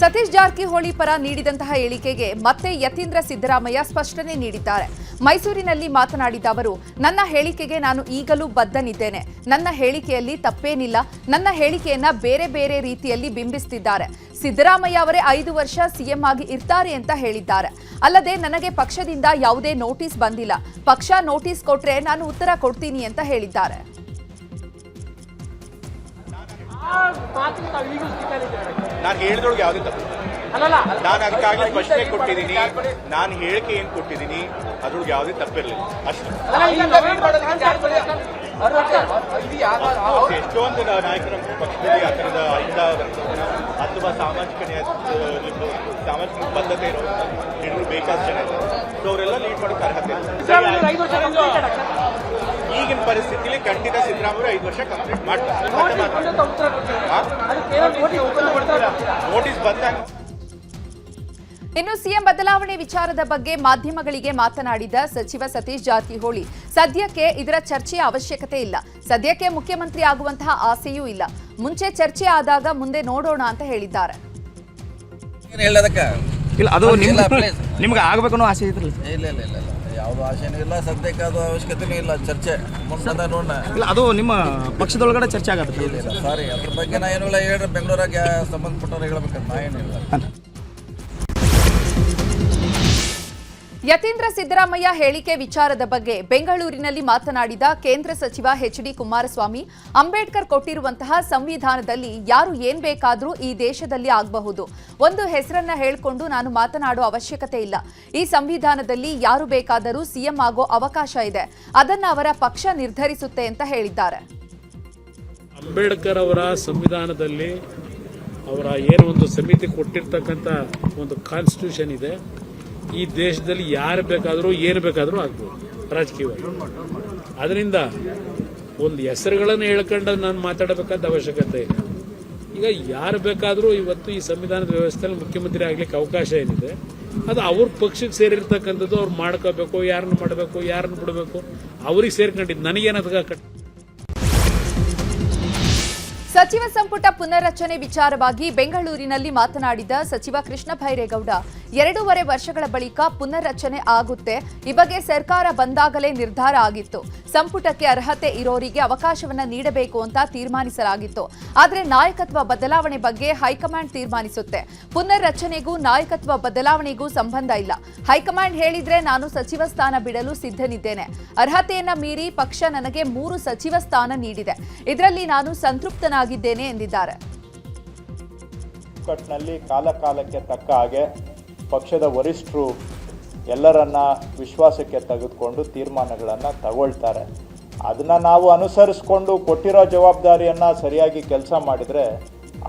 ಸತೀಶ್ ಜಾರಕಿಹೊಳಿ ಪರ ನೀಡಿದಂತಹ ಹೇಳಿಕೆಗೆ ಮತ್ತೆ ಯತೀಂದ್ರ ಸಿದ್ದರಾಮಯ್ಯ ಸ್ಪಷ್ಟನೆ ನೀಡಿದ್ದಾರೆ. ಮೈಸೂರಿನಲ್ಲಿ ಮಾತನಾಡಿದ ಅವರು, ನನ್ನ ಹೇಳಿಕೆಗೆ ನಾನು ಈಗಲೂ ಬದ್ಧನಿದ್ದೇನೆ. ನನ್ನ ಹೇಳಿಕೆಯಲ್ಲಿ ತಪ್ಪೇನಿಲ್ಲ. ನನ್ನ ಹೇಳಿಕೆಯನ್ನ ಬೇರೆ ಬೇರೆ ರೀತಿಯಲ್ಲಿ ಬಿಂಬಿಸುತ್ತಿದ್ದಾರೆ ಸಿದ್ದರಾಮಯ್ಯ ಅವರೇ ಐದು ವರ್ಷ ಸಿಎಂ ಆಗಿ ಇರ್ತಾರೆ ಅಂತ ಹೇಳಿದ್ದಾರೆ. ಅಲ್ಲದೆ ನನಗೆ ಪಕ್ಷದಿಂದ ಯಾವುದೇ ನೋಟಿಸ್ ಬಂದಿಲ್ಲ. ಪಕ್ಷ ನೋಟಿಸ್ ಕೊಟ್ರೆ ನಾನು ಉತ್ತರ ಕೊಡ್ತೀನಿ ಅಂತ ಹೇಳಿದ್ದಾರೆ. ನಾನು ಹೇಳಿದೊಳಗೆ ಯಾವುದೇ ತಪ್ಪು? ನಾನು ಅದಕ್ಕಾಗಿ ಪ್ರಶ್ನೆ ಕೊಟ್ಟಿದ್ದೀನಿ ನಾನು ಹೇಳಿಕೆ ಏನು ಕೊಟ್ಟಿದ್ದೀನಿ ಅದ್ರೊಳಗೆ ಯಾವುದೇ ತಪ್ಪಿರಲಿಲ್ಲ. ಅಷ್ಟೇ. ಎಷ್ಟೊಂದು ನಾಯಕರ ಪಕ್ಷದಲ್ಲಿ ಆ ಥರದ ಅಹಿಂದ ಅಥವಾ ಸಾಮಾಜಿಕ ನ್ಯಾಯ ಸಾಮಾಜಿಕ ಬದ್ಧತೆ ಇರೋ ಹೆಣ್ಣು ಬೇಕಾದ ಜನ ಇದ್ದಾರೆ. ಸೊ ಅವರೆಲ್ಲ ಲೀಡ್ ಮಾಡೋಕೆ ಅರ್ಹತೆ. ಈಗಿನ ಪರಿಸ್ಥಿತಿಲಿ ಖಂಡಿತ ಸಿದ್ದರಾಮಯ್ಯ ಐದು ವರ್ಷ ಕಂಪ್ಲೀಟ್ ಮಾಡ್ತಾರೆ. ನೋಟಿಸ್ ಬಂದಾಗ ಇನ್ನು ಸಿಎಂ ಬದಲಾವಣೆ ವಿಚಾರದ ಬಗ್ಗೆ ಮಾಧ್ಯಮಗಳಿಗೆ ಮಾತನಾಡಿದ ಸಚಿವ ಸತೀಶ್ ಜಾರಕಿಹೊಳಿ ಸದ್ಯಕ್ಕೆ ಇದರ ಚರ್ಚೆಯ ಅವಶ್ಯಕತೆ ಇಲ್ಲ. ಸದ್ಯಕ್ಕೆ ಮುಖ್ಯಮಂತ್ರಿ ಆಗುವಂತಹ ಆಸೆಯೂ ಇಲ್ಲ. ಮುಂಚೆ ಚರ್ಚೆ ಆದಾಗ ಮುಂದೆ ನೋಡೋಣ ಅಂತ ಹೇಳಿದ್ದಾರೆ. ಏನ್ ಹೇಳೋದಕ್ಕ? ಇಲ್ಲ ಅದು ನಿಮ್ಗೆ ಆಗ್ಬೇಕು ಆಸೆ ಇಲ್ಲ ಇಲ್ಲ ಇಲ್ಲ. ಯಾವುದು ಆಶೆನೂ ಇಲ್ಲ ಸದ್ಯಕ್ಕೆ ಅದು ಅವಶ್ಯಕತೆನೂ ಇಲ್ಲ ಚರ್ಚೆ. ಮುಂದೆ ನೋಡೋಣ ಇಲ್ಲ ಅದು ನಿಮ್ಮ ಪಕ್ಷದೊಳಗಡೆ ಚರ್ಚೆ ಆಗತ್ತೆ. ಸಾರಿ ಅದ್ರ ಬಗ್ಗೆ ನಾ ಏನೂ ಇಲ್ಲ ಹೇಳ್ರಿ. ಬೆಂಗಳೂರಾಗ ಸಂಬಂಧಪಟ್ಟವ್ರು ಹೇಳ್ಬೇಕಂತ ನಾ ಏನಿಲ್ಲ ಯತೀಂದ್ರ ಸಿದ್ದರಾಮಯ್ಯ ಹೇಳಿಕೆ ವಿಚಾರದ ಬಗ್ಗೆ ಬೆಂಗಳೂರಿನಲ್ಲಿ ಮಾತನಾಡಿದ ಕೇಂದ್ರ ಸಚಿವ ಎಚ್ ಡಿ ಕುಮಾರಸ್ವಾಮಿ, ಅಂಬೇಡ್ಕರ್ ಕೊಟ್ಟಿರುವಂತಹ ಸಂವಿಧಾನದಲ್ಲಿ ಯಾರು ಏನ್ ಬೇಕಾದರೂ ಈ ದೇಶದಲ್ಲಿ ಆಗಬಹುದು. ಒಂದು ಹೆಸರನ್ನ ಹೇಳಿಕೊಂಡು ನಾನು ಮಾತನಾಡೋ ಅವಶ್ಯಕತೆ ಇಲ್ಲ. ಈ ಸಂವಿಧಾನದಲ್ಲಿ ಯಾರು ಬೇಕಾದರೂ ಸಿಎಂ ಆಗೋ ಅವಕಾಶ ಇದೆ. ಅದನ್ನ ಅವರ ಪಕ್ಷ ನಿರ್ಧರಿಸುತ್ತೆ ಅಂತ ಹೇಳಿದ್ದಾರೆ. ಅಂಬೇಡ್ಕರ್ ಅವರ ಸಂವಿಧಾನದಲ್ಲಿ ಅವರ ಏನು ಒಂದು ಸಮಿತಿ ಕೊಟ್ಟಿರ್ತಕ್ಕಂಥ ಒಂದು ಕಾನ್ಸ್ಟಿಟ್ಯೂಷನ್ ಇದೆ. ಈ ದೇಶದಲ್ಲಿ ಯಾರು ಬೇಕಾದರೂ, ಏನು ಬೇಕಾದರೂ ಆಗ್ಬೋದು, ರಾಜಕೀಯವಾಗಿ. ಅದರಿಂದ ಒಂದು ಹೆಸರುಗಳನ್ನು ಹೇಳ್ಕೊಂಡು ನಾನು ಮಾತಾಡಬೇಕಾದ ಅವಶ್ಯಕತೆ ಇಲ್ಲ. ಈಗ ಯಾರು ಬೇಕಾದರೂ ಇವತ್ತು ಈ ಸಂವಿಧಾನದ ವ್ಯವಸ್ಥೆಯಲ್ಲಿ ಮುಖ್ಯಮಂತ್ರಿ ಆಗಲಿಕ್ಕೆ ಅವಕಾಶ ಏನಿದೆ, ಅದು ಅವ್ರ ಪಕ್ಷಕ್ಕೆ ಸೇರಿರ್ತಕ್ಕಂಥದ್ದು ಅವ್ರು ಮಾಡ್ಕೋಬೇಕು, ಯಾರನ್ನು ಮಾಡಬೇಕು, ಯಾರನ್ನು ಬಿಡಬೇಕು, ಅವ್ರಿಗೆ ಸೇರ್ಕೊಂಡಿದ್ದು ನನಗೇನದ ಕಟ್ ಸಚಿವ ಸಂಪುಟ ಪುನರ್ರಚನೆ ವಿಚಾರವಾಗಿ ಬೆಂಗಳೂರಿನಲ್ಲಿ ಮಾತನಾಡಿದ ಸಚಿವ ಕೃಷ್ಣ ಭೈರೇಗೌಡ, ಎರಡೂವರೆ ವರ್ಷಗಳ ಬಳಿಕ ಪುನರ್ರಚನೆ ಆಗುತ್ತೆ, ಈ ಬಗ್ಗೆ ಸರ್ಕಾರ ಬಂದಾಗಲೇ ನಿರ್ಧಾರ ಆಗಿತ್ತು. ಸಂಪುಟಕ್ಕೆ ಅರ್ಹತೆ ಇರೋರಿಗೆ ಅವಕಾಶವನ್ನ ನೀಡಬೇಕು ಅಂತ ತೀರ್ಮಾನಿಸಲಾಗಿತ್ತು. ಆದರೆ ನಾಯಕತ್ವ ಬದಲಾವಣೆ ಬಗ್ಗೆ ಹೈಕಮಾಂಡ್ ತೀರ್ಮಾನಿಸುತ್ತೆ. ಪುನರ್ರಚನೆಗೂ ನಾಯಕತ್ವ ಬದಲಾವಣೆಗೂ ಸಂಬಂಧ ಇಲ್ಲ. ಹೈಕಮಾಂಡ್ ಹೇಳಿದ್ರೆ ನಾನು ಸಚಿವ ಸ್ಥಾನ ಬಿಡಲು ಸಿದ್ಧನಿದ್ದೇನೆ. ಅರ್ಹತೆಯನ್ನ ಮೀರಿ ಪಕ್ಷ ನನಗೆ ಮೂರು ಸಚಿವ ಸ್ಥಾನ ನೀಡಿದೆ. ಇದರಲ್ಲಿ ನಾನು ಸಂತೃಪ್ತನಾಗಿದ್ದೇನೆ ಎಂದಿದ್ದಾರೆ. ಕಟ್ನಲ್ಲಿ ಕಾಲ ಕಾಲಕ್ಕೆ ತಕ್ಕ ಹಾಗೆ ಪಕ್ಷದ ವರಿಷ್ಠರು ಎಲ್ಲರನ್ನ ವಿಶ್ವಾಸಕ್ಕೆ ತೆಗೆದುಕೊಂಡು ತೀರ್ಮಾನಗಳನ್ನು ತಗೊಳ್ತಾರೆ. ಅದನ್ನು ನಾವು ಅನುಸರಿಸ್ಕೊಂಡು ಕೊಟ್ಟಿರೋ ಜವಾಬ್ದಾರಿಯನ್ನು ಸರಿಯಾಗಿ ಕೆಲಸ ಮಾಡಿದರೆ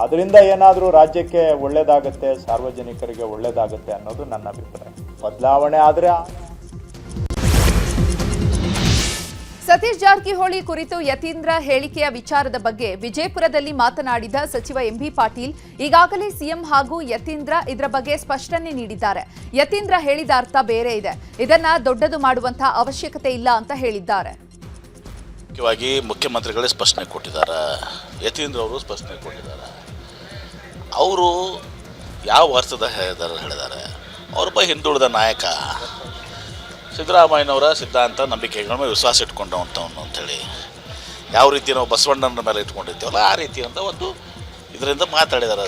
ಅದರಿಂದ ಏನಾದರೂ ರಾಜ್ಯಕ್ಕೆ ಒಳ್ಳೆಯದಾಗುತ್ತೆ ಸಾರ್ವಜನಿಕರಿಗೆ ಒಳ್ಳೆಯದಾಗುತ್ತೆ ಅನ್ನೋದು ನನ್ನ ಅಭಿಪ್ರಾಯ. ಬದಲಾವಣೆ ಆದರೆ ಸತೀಶ್ ಜಾರಕಿಹೊಳಿ ಕುರಿತು ಯತೀಂದ್ರ ಹೇಳಿಕೆಯ ವಿಚಾರದ ಬಗ್ಗೆ ವಿಜಯಪುರದಲ್ಲಿ ಮಾತನಾಡಿದ ಸಚಿವ ಎಂಬಿ ಪಾಟೀಲ್, ಈಗಾಗಲೇ ಸಿಎಂ ಹಾಗೂ ಯತೀಂದ್ರ ಇದರ ಬಗ್ಗೆ ಸ್ಪಷ್ಟನೆ ನೀಡಿದ್ದಾರೆ. ಯತೀಂದ್ರ ಹೇಳಿದ ಅರ್ಥ ಬೇರೆ ಇದೆ. ಇದನ್ನ ದೊಡ್ಡದು ಮಾಡುವಂತಹ ಅವಶ್ಯಕತೆ ಇಲ್ಲ ಅಂತ ಹೇಳಿದ್ದಾರೆ. ಮುಖ್ಯವಾಗಿ ಮುಖ್ಯಮಂತ್ರಿಗಳೇ ಸ್ಪಷ್ಟನೆ ಕೊಟ್ಟಿದ್ದಾರೆ. ಯತೀಂದ್ರ ಅವರು ಸ್ಪಷ್ಟನೆ ಕೊಟ್ಟಿದ್ದಾರೆ. ಅವರು ಯಾವ ಅರ್ಥದ ಹೇಳಿದ್ದಾರೆ ಅವರೊಬ್ಬ ಹಿಂದುಳಿದ ನಾಯಕ ಸಿದ್ದರಾಮಯ್ಯನವರ ಸಿದ್ಧಾಂತ, ನಂಬಿಕೆಗಳ ಮೇಲೆ ವಿಶ್ವಾಸ ಇಟ್ಕೊಂಡವಂಥವನು ಅಂಥೇಳಿ ಯಾವ ರೀತಿ ನಾವು ಬಸವಣ್ಣನ ಮೇಲೆ ಇಟ್ಕೊಂಡಿರ್ತೀವಲ್ಲ ಆ ರೀತಿ ಅಂತ ಒಂದು ಇದರಿಂದ ಮಾತಾಡಿದ್ದಾರೆ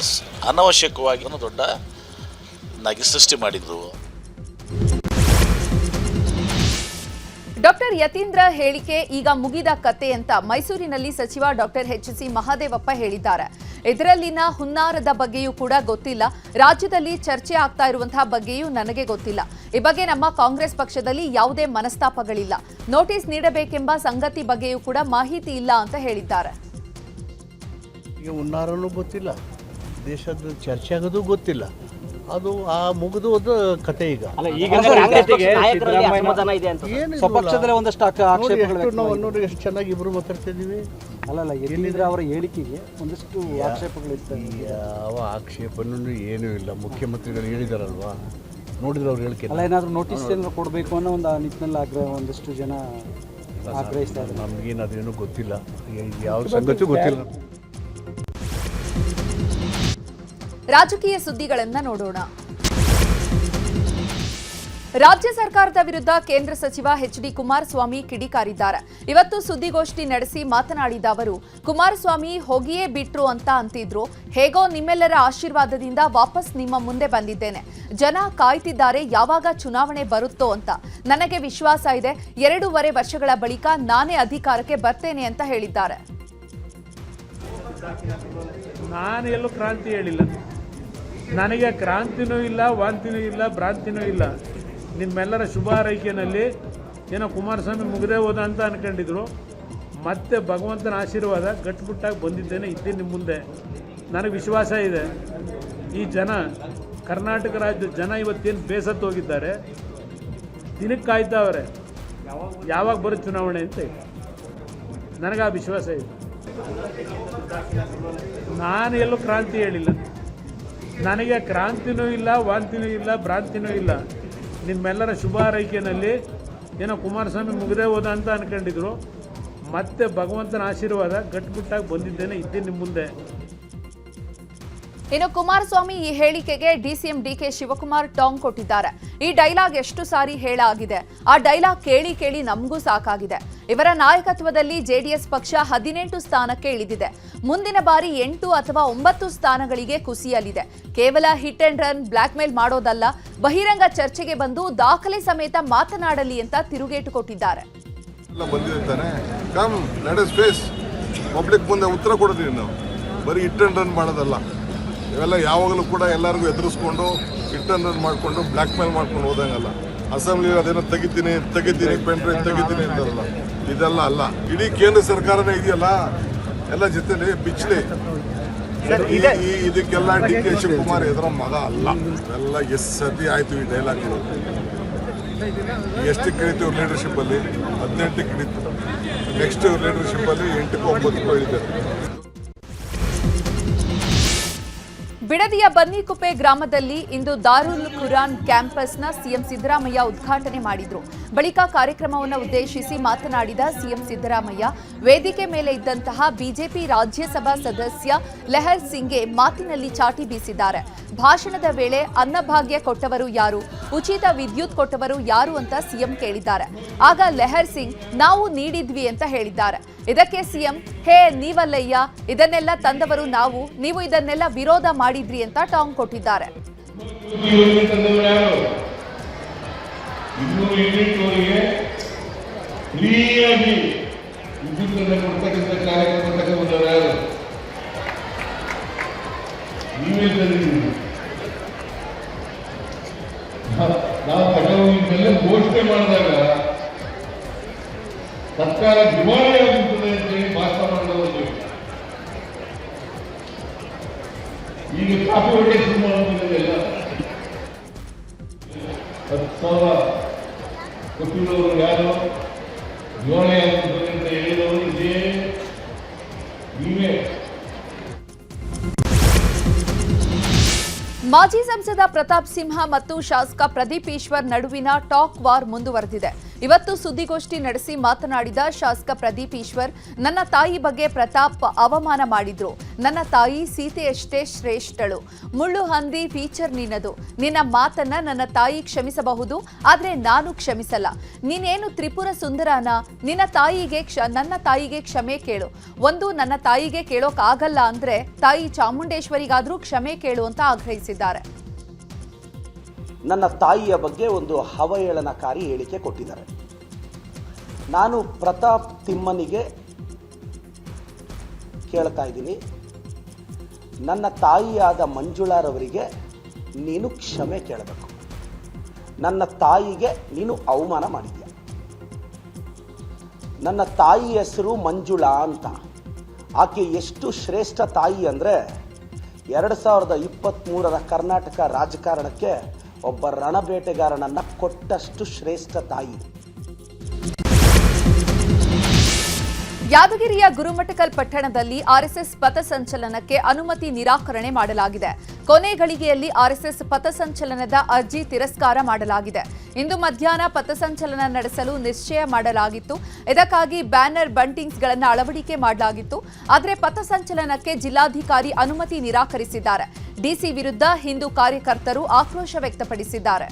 ಅನವಶ್ಯಕವಾಗಿ ಒಂದು ದೊಡ್ಡ ನಾಗಿ ಸೃಷ್ಟಿ ಮಾಡಿದ್ರು. ಡಾಕ್ಟರ್ ಯತೀಂದ್ರ ಹೇಳಿಕೆ ಈಗ ಮುಗಿದ ಕತೆ ಅಂತ ಮೈಸೂರಿನಲ್ಲಿ ಸಚಿವ ಡಾಕ್ಟರ್ ಎಚ್ ಸಿ ಮಹಾದೇವಪ್ಪ ಹೇಳಿದ್ದಾರೆ. ಇದರಲ್ಲಿನ ಹುನ್ನಾರದ ಬಗ್ಗೆಯೂ ಕೂಡ ಗೊತ್ತಿಲ್ಲ. ರಾಜ್ಯದಲ್ಲಿ ಚರ್ಚೆ ಆಗ್ತಾ ಇರುವಂತಹ ಬಗ್ಗೆಯೂ ನನಗೆ ಗೊತ್ತಿಲ್ಲ. ಈ ಬಗ್ಗೆ ನಮ್ಮ ಕಾಂಗ್ರೆಸ್ ಪಕ್ಷದಲ್ಲಿ ಯಾವುದೇ ಮನಸ್ತಾಪಗಳಿಲ್ಲ. ನೋಟಿಸ್ ನೀಡಬೇಕೆಂಬ ಸಂಗತಿ ಬಗ್ಗೆಯೂ ಕೂಡ ಮಾಹಿತಿ ಇಲ್ಲ ಅಂತ ಹೇಳಿದ್ದಾರೆ. ಗೊತ್ತಿಲ್ಲ. ದೇಶದ ಚರ್ಚೆ ಗೊತ್ತಿಲ್ಲ. ಅದು ಆ ಮುಗಿದು ಅದು ಕತೆ ಈಗ. ಏನು ಸ್ವಪಕ್ಷದಲ್ಲೇ ಒಂದಷ್ಟು ಆಕ್ಷ- ನೋಡಿ ಆಕ್ಷೇಪಗಳು ಎಷ್ಟು ನಾವು ನೋಡಿ ಎಷ್ಟು ಚೆನ್ನಾಗಿ ಇಬ್ರು ಮಾತಾಡ್ತಿದ್ದೀವಿ. ಅಲ್ಲಲ್ಲ ಎಲ್ಲಿದ್ರೆ ಅವರ ಹೇಳಿಕೆಗೆ ಒಂದಷ್ಟು ಆಕ್ಷೇಪಗಳಿರ್ತವೆ ಯಾವ ಆಕ್ಷೇಪನೂ ಏನೂ ಇಲ್ಲ. ಮುಖ್ಯಮಂತ್ರಿಗಳು ಹೇಳಿದಾರಲ್ವಾ? ನೋಡಿದ್ರೆ ಅವ್ರು ಹೇಳಿಕೆ ಅಲ್ಲ ಏನಾದರೂ ನೋಟಿಸ್ ಏನಾದ್ರು ಕೊಡಬೇಕು ಅನ್ನೋ ಒಂದು ಆ ನಿಟ್ಟಿನಲ್ಲಿ ಆಗ್ರಹ ಒಂದಷ್ಟು ಜನ ಆಗ್ರಹಿಸ್ತಾ ಇದ್ದಾರೆ. ನಮಗೇನು ಅದೇನು ಗೊತ್ತಿಲ್ಲ. ಯಾವ ಸಂಗತಿ ಗೊತ್ತಿಲ್ಲ. ರಾಜಕೀಯ ಸುದ್ದಿಗಳನ್ನ ನೋಡೋಣ. ರಾಜ್ಯ ಸರ್ಕಾರದ ವಿರುದ್ಧ ಕೇಂದ್ರ ಸಚಿವ ಎಚ್ ಡಿ ಕುಮಾರಸ್ವಾಮಿ ಕಿಡಿಕಾರಿದ್ದಾರೆ. ಇವತ್ತು ಸುದ್ದಿಗೋಷ್ಠಿ ನಡೆಸಿ ಮಾತನಾಡಿದ ಅವರು, ಕುಮಾರಸ್ವಾಮಿ ಹೋಗಿಯೇ ಬಿಟ್ರು ಅಂತ ಅಂತಿದ್ರು. ಹೇಗೋ ನಿಮ್ಮೆಲ್ಲರ ಆಶೀರ್ವಾದದಿಂದ ವಾಪಸ್ ನಿಮ್ಮ ಮುಂದೆ ಬಂದಿದ್ದೇನೆ. ಜನ ಕಾಯ್ತಿದ್ದಾರೆ, ಯಾವಾಗ ಚುನಾವಣೆ ಬರುತ್ತೋ ಅಂತ. ನನಗೆ ವಿಶ್ವಾಸ ಇದೆ, ಎರಡೂವರೆ ವರ್ಷಗಳ ಬಳಿಕ ನಾನೇ ಅಧಿಕಾರಕ್ಕೆ ಬರ್ತೇನೆ ಅಂತ ಹೇಳಿದ್ದಾರೆ. ನಾನು ಕ್ರಾಂತಿ ಹೇಳಿಲ್ಲ. ನನಗೆ ಕ್ರಾಂತಿನೂ ಇಲ್ಲ, ವಾಂತಿನೂ ಇಲ್ಲ, ಭ್ರಾಂತಿನೂ ಇಲ್ಲ. ನಿಮ್ಮೆಲ್ಲರ ಶುಭ ಆರೈಕೆಯಲ್ಲಿ ಏನೋ ಕುಮಾರಸ್ವಾಮಿ ಮುಗಿದೇ ಹೋದ ಅಂತ ಅನ್ಕೊಂಡಿದ್ರು. ಮತ್ತೆ ಭಗವಂತನ ಆಶೀರ್ವಾದ ಗಟ್ಟುಬಿಟ್ಟಾಗಿ ಬಂದಿದ್ದೇನೆ ಇದ್ದೀನಿ ನಿಮ್ಮ ಮುಂದೆ. ನನಗೆ ವಿಶ್ವಾಸ ಇದೆ. ಈ ಜನ, ಕರ್ನಾಟಕ ರಾಜ್ಯದ ಜನ ಇವತ್ತೇನು ಬೇಸತ್ತು ಹೋಗಿದ್ದಾರೆ. ದಿನಕ್ಕೆ ಕಾಯ್ತಾವ್ರೆ ಯಾವಾಗ ಬರೋ ಚುನಾವಣೆ ಅಂತ ನನಗೆ ಆ ವಿಶ್ವಾಸ ಇದೆ. ನಾನು ಎಲ್ಲೂ ಕ್ರಾಂತಿ ಹೇಳಿಲ್ಲ. ನನಗೆ ಕ್ರಾಂತಿನೂ ಇಲ್ಲ, ವಾಂತಿನೂ ಇಲ್ಲ, ಭ್ರಾಂತಿನೂ ಇಲ್ಲ. ನಿಮ್ಮೆಲ್ಲರ ಶುಭ ಆರೈಕೆಯಲ್ಲಿ ಏನೋ ಕುಮಾರಸ್ವಾಮಿ ಮುಗದೆ ಹೋದ ಅಂತ ಅನ್ಕೊಂಡಿದ್ರು. ಮತ್ತೆ ಭಗವಂತನ ಆಶೀರ್ವಾದ ಗಟ್ಟುಬಿಟ್ಟಾಗಿ ಬಂದಿದ್ದೇನೆ ಇದ್ದೀನಿ ನಿಮ್ಮ ಮುಂದೆ. ಇನ್ನು ಕುಮಾರಸ್ವಾಮಿ ಈ ಹೇಳಿಕೆಗೆ ಡಿಸಿಎಂ ಡಿಕೆ ಶಿವಕುಮಾರ್ ಟಾಂಗ್ ಕೊಟ್ಟಿದ್ದಾರೆ. ಈ ಡೈಲಾಗ್ ಎಷ್ಟು ಸಾರಿ ಹೇಳಾಗಿದೆ. ಆ ಡೈಲಾಗ್ ಕೇಳಿ ಕೇಳಿ ನಮಗೂ ಸಾಕಾಗಿದೆ. ಇವರ ನಾಯಕತ್ವದಲ್ಲಿ ಜೆಡಿಎಸ್ ಪಕ್ಷ ಹದಿನೆಂಟು ಸ್ಥಾನಕ್ಕೆ ಇಳಿದಿದೆ. ಮುಂದಿನ ಬಾರಿ ಎಂಟು ಅಥವಾ ಒಂಬತ್ತು ಸ್ಥಾನಗಳಿಗೆ ಕುಸಿಯಲಿದೆ. ಕೇವಲ hit and run blackmail ಮಾಡೋದಲ್ಲ. ಬಹಿರಂಗ ಚರ್ಚೆಗೆ ಬಂದು ದಾಖಲೆ ಸಮೇತ ಮಾತನಾಡಲಿ ಅಂತ ತಿರುಗೇಟು ಕೊಟ್ಟಿದ್ದಾರೆ. ಮುಂದೆ ಉತ್ತರ ನಾವು. ಬರೀ ಹಿಟ್ ಅಂಡ್ ರನ್ ಮಾಡೋದಲ್ಲ. ಇವೆಲ್ಲ ಯಾವಾಗಲೂ ಕೂಡ ಎಲ್ಲರಿಗೂ ಎದುರಿಸ್ಕೊಂಡು ಹಿಟ್ ಅಂಡ್ ರನ್ ಮಾಡಿಕೊಂಡು ಬ್ಲ್ಯಾಕ್ ಮೇಲ್ ಮಾಡ್ಕೊಂಡು ಹೋದಂಗಲ್ಲ. ಅಸೆಂಬ್ಲಿ ಅದೇನೋ ತೆಗಿತೀನಿ ತೆಗಿತೀನಿ ಪೆಂಟ್ರೈನ್ ತೆಗಿತೀನಿ ಅಂತಾರಲ್ಲ. ಇದೆಲ್ಲ ಅಲ್ಲ. ಇಡೀ ಕೇಂದ್ರ ಸರ್ಕಾರನೇ ಇದೆಯಲ್ಲ? ಎಲ್ಲ ಜೊತೆಲಿ ಬಿಚ್ಚಲಿ ಇದಕ್ಕೆಲ್ಲ ಡಿ ಕೆ ಶಿವಕುಮಾರ್ ಎದುರ ಮಗ ಅಲ್ಲ. ಎಲ್ಲ ಎಷ್ಟು ಸತಿ ಆಯ್ತು ಈ ಡೈಲಾಗ್ ಎಷ್ಟು ಕಳೀತೀವಿ ಲೀಡರ್ಶಿಪ್ ಅಲ್ಲಿ? ಹದಿನೆಂಟಕ್ಕೆ ಹಿಡಿತು ನೆಕ್ಸ್ಟ್ ಲೀಡರ್ಶಿಪ್ ಅಲ್ಲಿ ಎಂಟಕ್ಕೂ ಒಂಬತ್ತಕ್ಕೂ ಇಳಿತಾರೆ ಬಿಡದಿಯ ಬನ್ನಿಕುಪ್ಪೆ ಗ್ರಾಮದಲ್ಲಿ ಇಂದು ದಾರುಲ್ ಕುರಾನ್ ಕ್ಯಾಂಪಸ್ನ ಸಿಎಂ ಸಿದ್ದರಾಮಯ್ಯ ಉದ್ಘಾಟನೆ ಮಾಡಿದ್ರು. ಬಳಿಕ ಕಾರ್ಯಕ್ರಮವನ್ನು ಉದ್ದೇಶಿಸಿ ಮಾತನಾಡಿದ ಸಿಎಂ ಸಿದ್ದರಾಮಯ್ಯ, ವೇದಿಕೆ ಮೇಲೆ ಇದ್ದಂತಹ ಬಿಜೆಪಿ ರಾಜ್ಯಸಭಾ ಸದಸ್ಯ ಲೆಹರ್ ಸಿಂಗ್ಗೆ ಮಾತಿನಲ್ಲಿ ಚಾಟಿ ಬೀಸಿದ್ದಾರೆ. ಭಾಷಣದ ವೇಳೆ ಅನ್ನಭಾಗ್ಯ ಕೊಟ್ಟವರು ಯಾರು? ಉಚಿತ ವಿದ್ಯುತ್ ಕೊಟ್ಟವರು ಯಾರು ಅಂತ ಸಿಎಂ ಕೇಳಿದ್ದಾರೆ. ಆಗ ಲೆಹರ್ ಸಿಂಗ್, ನಾವು ನೀಡಿದ್ವಿ ಅಂತ ಹೇಳಿದ್ದಾರೆ. ಇದಕ್ಕೆ ಸಿಎಂ, ಹೇ ನೀವಲ್ಲಯ್ಯ, ಇದನ್ನೆಲ್ಲ ತಂದವರು ನಾವು, ನೀವು ಇದನ್ನೆಲ್ಲ ವಿರೋಧ ಮಾಡಿದ್ರಿ ಅಂತ ಟಾಂಗ್ ಕೊಟ್ಟಿದ್ದಾರೆ. ಘೋಷಣೆ ಮಾಡಿದಾಗ ಸರ್ಕಾರ ದಿವಾಳಿ ಶುರು ಮಾಡುತ್ತಿಲ್ಲ ಹತ್ತು ಸಾವಿರ ಕೊಟ್ಟಿರೋರು ಯಾರು? ದಿವಾಳಿ ಅಂತ ಹೇಳಿದವರು ಇದೇ ನೀವೇ. ಮಾಜಿ ಸಂಸದ ಪ್ರತಾಪ್ ಸಿಂಹ ಮತ್ತು ಶಾಸಕ ಪ್ರದೀಪ್ ಈಶ್ವರ್ ನಡುವಿನ ಟಾಕ್ ವಾರ್ ಮುಂದುವರೆದಿದೆ. ಇವತ್ತು ಸುದ್ದಿಗೋಷ್ಠಿ ನಡೆಸಿ ಮಾತನಾಡಿದ ಶಾಸಕ ಪ್ರದೀಪ್ ಈಶ್ವರ್, ನನ್ನ ತಾಯಿ ಬಗ್ಗೆ ಪ್ರತಾಪ್ ಅವಮಾನ ಮಾಡಿದ್ರು. ನನ್ನ ತಾಯಿ ಸೀತೆಯಷ್ಟೇ ಶ್ರೇಷ್ಠಳು. ಮುಳ್ಳು ಹಂದಿ ಫೀಚರ್ ನಿನ್ನದು. ನಿನ್ನ ಮಾತನ್ನ ನನ್ನ ತಾಯಿ ಕ್ಷಮಿಸಬಹುದು, ಆದ್ರೆ ನಾನು ಕ್ಷಮಿಸಲ್ಲ. ನೀನೇನು ತ್ರಿಪುರ ಸುಂದರನ? ನಿನ್ನ ತಾಯಿಗೆ ಕ್ಷ, ನನ್ನ ತಾಯಿಗೆ ಕ್ಷಮೆ ಕೇಳು. ಒಂದು, ನನ್ನ ತಾಯಿಗೆ ಕೇಳೋಕ್ಕಾಗಲ್ಲ ಅಂದ್ರೆ ತಾಯಿ ಚಾಮುಂಡೇಶ್ವರಿಗಾದ್ರೂ ಕ್ಷಮೆ ಕೇಳು ಅಂತ ಆಗ್ರಹಿಸಿದ್ದಾರೆ. ನನ್ನ ತಾಯಿಯ ಬಗ್ಗೆ ಒಂದು ಅವಹೇಳನಕಾರಿ ಹೇಳಿಕೆ ಕೊಟ್ಟಿದ್ದಾರೆ. ನಾನು ಪ್ರತಾಪ್ ತಿಮ್ಮನಿಗೆ ಕೇಳ್ತಾ ಇದ್ದೀನಿ. ನನ್ನ ತಾಯಿಯಾದ ಮಂಜುಳಾರವರಿಗೆ ನೀನು ಕ್ಷಮೆ ಕೇಳಬೇಕು. ನನ್ನ ತಾಯಿಗೆ ನೀನು ಅವಮಾನ ಮಾಡಿದ್ಯಾ? ನನ್ನ ತಾಯಿ ಹೆಸರು ಮಂಜುಳಾ ಅಂತ. ಆಕೆ ಎಷ್ಟು ಶ್ರೇಷ್ಠ ತಾಯಿ ಅಂದರೆ ಎರಡು ಸಾವಿರದ ಇಪ್ಪತ್ತ್ಮೂರರ ಕರ್ನಾಟಕ ರಾಜಕಾರಣಕ್ಕೆ ಒಬ್ಬ ರಣಬೇಟೆಗಾರನನ್ನ ಕೊಟ್ಟಷ್ಟು ಶ್ರೇಷ್ಠ ತಾಯಿ. ಯಾದಗಿರಿಯ ಗುರುಮಠಕಲ್ ಪಟ್ಟಣದಲ್ಲಿ ಆರ್ಎಸ್ಎಸ್ ಪಥಸಂಚಲನಕ್ಕೆ ಅನುಮತಿ ನಿರಾಕರಣೆ ಮಾಡಲಾಗಿದೆ. ಕೊನೆ ಗಳಿಗೆಯಲ್ಲಿ ಆರ್ಎಸ್ಎಸ್ ಪಥಸಂಚಲನದ ಅರ್ಜಿ ತಿರಸ್ಕಾರ ಮಾಡಲಾಗಿದೆ. ಇಂದು ಮಧ್ಯಾಹ್ನ ಪಥಸಂಚಲನ ನಡೆಸಲು ನಿಶ್ಚಯ ಮಾಡಲಾಗಿತ್ತು. ಇದಕ್ಕಾಗಿ ಬ್ಯಾನರ್ ಬಂಟಿಂಗ್ಸ್ಗಳನ್ನು ಅಳವಡಿಕೆ ಮಾಡಲಾಗಿತ್ತು. ಆದರೆ ಪಥಸಂಚಲನಕ್ಕೆ ಜಿಲ್ಲಾಧಿಕಾರಿ ಅನುಮತಿ ನಿರಾಕರಿಸಿದ್ದಾರೆ. ಡಿಸಿ ವಿರುದ್ಧ ಹಿಂದೂ ಕಾರ್ಯಕರ್ತರು ಆಕ್ರೋಶ ವ್ಯಕ್ತಪಡಿಸಿದ್ದಾರೆ.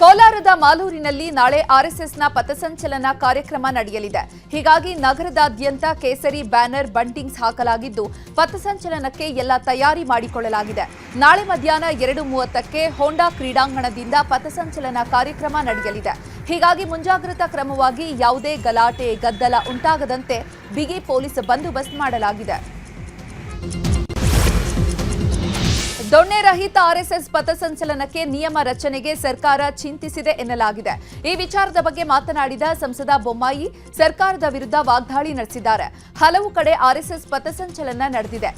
ಕೋಲಾರದ ಮಾಲೂರಿನಲ್ಲಿ ನಾಳೆ ಆರ್ಎಸ್ಎಸ್ನ ಪಥಸಂಚಲನ ಕಾರ್ಯಕ್ರಮ ನಡೆಯಲಿದೆ. ಹೀಗಾಗಿ ನಗರದಾದ್ಯಂತ ಕೇಸರಿ ಬ್ಯಾನರ್ ಬಂಟಿಂಗ್ಸ್ ಹಾಕಲಾಗಿದ್ದು, ಪಥಸಂಚಲನಕ್ಕೆ ಎಲ್ಲ ತಯಾರಿ ಮಾಡಿಕೊಳ್ಳಲಾಗಿದೆ. ನಾಳೆ ಮಧ್ಯಾಹ್ನ ಎರಡು ಮೂವತ್ತಕ್ಕೆ ಹೋಂಡಾ ಕ್ರೀಡಾಂಗಣದಿಂದ ಪಥಸಂಚಲನ ಕಾರ್ಯಕ್ರಮ ನಡೆಯಲಿದೆ. ಹೀಗಾಗಿ ಮುಂಜಾಗ್ರತಾ ಕ್ರಮವಾಗಿ ಯಾವುದೇ ಗಲಾಟೆ ಗದ್ದಲ ಉಂಟಾಗದಂತೆ ಬಿಗಿ ಪೊಲೀಸ್ ಬಂದೋಬಸ್ತ್ ಮಾಡಲಾಗಿದೆ. ದೊಣ್ಣೆ ರಹಿತ ಆರ್ಎಸ್ಎಸ್ ಪಥಸಂಚಲನಕ್ಕೆ ನಿಯಮ ರಚನೆಗೆ ಸರ್ಕಾರ ಚಿಂತಿಸಿದೆ ಎನ್ನಲಾಗಿದೆ. ಈ ವಿಚಾರದ ಬಗ್ಗೆ ಮಾತನಾಡಿದ ಸಂಸದ ಬೊಮ್ಮಾಯಿ, ಸರ್ಕಾರದ ವಿರುದ್ಧ ವಾಗ್ದಾಳಿ ನಡೆಸಿದ್ದಾರೆ. ಹಲವು ಕಡೆ ಆರ್ಎಸ್ಎಸ್ ಪಥಸಂಚಲನ ನಡೆದಿದೆ.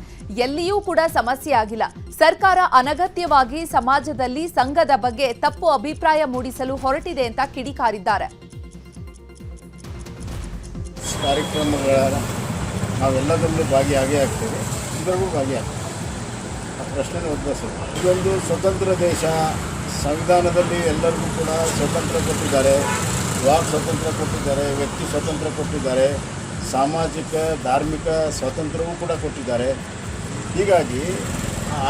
ಎಲ್ಲಿಯೂ ಕೂಡ ಸಮಸ್ಯೆ ಆಗಿಲ್ಲ. ಸರ್ಕಾರ ಅನಗತ್ಯವಾಗಿ ಸಮಾಜದಲ್ಲಿ ಸಂಘದ ಬಗ್ಗೆ ತಪ್ಪು ಅಭಿಪ್ರಾಯ ಮೂಡಿಸಲು ಹೊರಟಿದೆ ಅಂತ ಕಿಡಿಕಾರಿದ್ದಾರೆ. ಕಾರ್ಯಕ್ರಮಗಳ ನಾವೆಲ್ಲದರಲ್ಲೂ ಭಾಗಿಯಾಗೇ ಆಗ್ತೇವೆ. ಇದರಲ್ಲೂ ಭಾಗಿಯಾಗ್ತೇವೆ. ಪ್ರಶ್ನೆ ಉದ್ಭವಿಸಿದೆ ಇದೊಂದು ಸ್ವತಂತ್ರ ದೇಶ, ಸಂವಿಧಾನದಲ್ಲಿ ಎಲ್ಲರಿಗೂ ಕೂಡ ಸ್ವತಂತ್ರ ಕೊಟ್ಟಿದ್ದಾರೆ, ವಾಕ್ ಸ್ವತಂತ್ರ ಕೊಟ್ಟಿದ್ದಾರೆ, ವ್ಯಕ್ತಿ ಸ್ವತಂತ್ರ ಕೊಟ್ಟಿದ್ದಾರೆ, ಸಾಮಾಜಿಕ, ಧಾರ್ಮಿಕ ಸ್ವಾತಂತ್ರ್ಯವೂ ಕೂಡ ಕೊಟ್ಟಿದ್ದಾರೆ. ಹೀಗಾಗಿ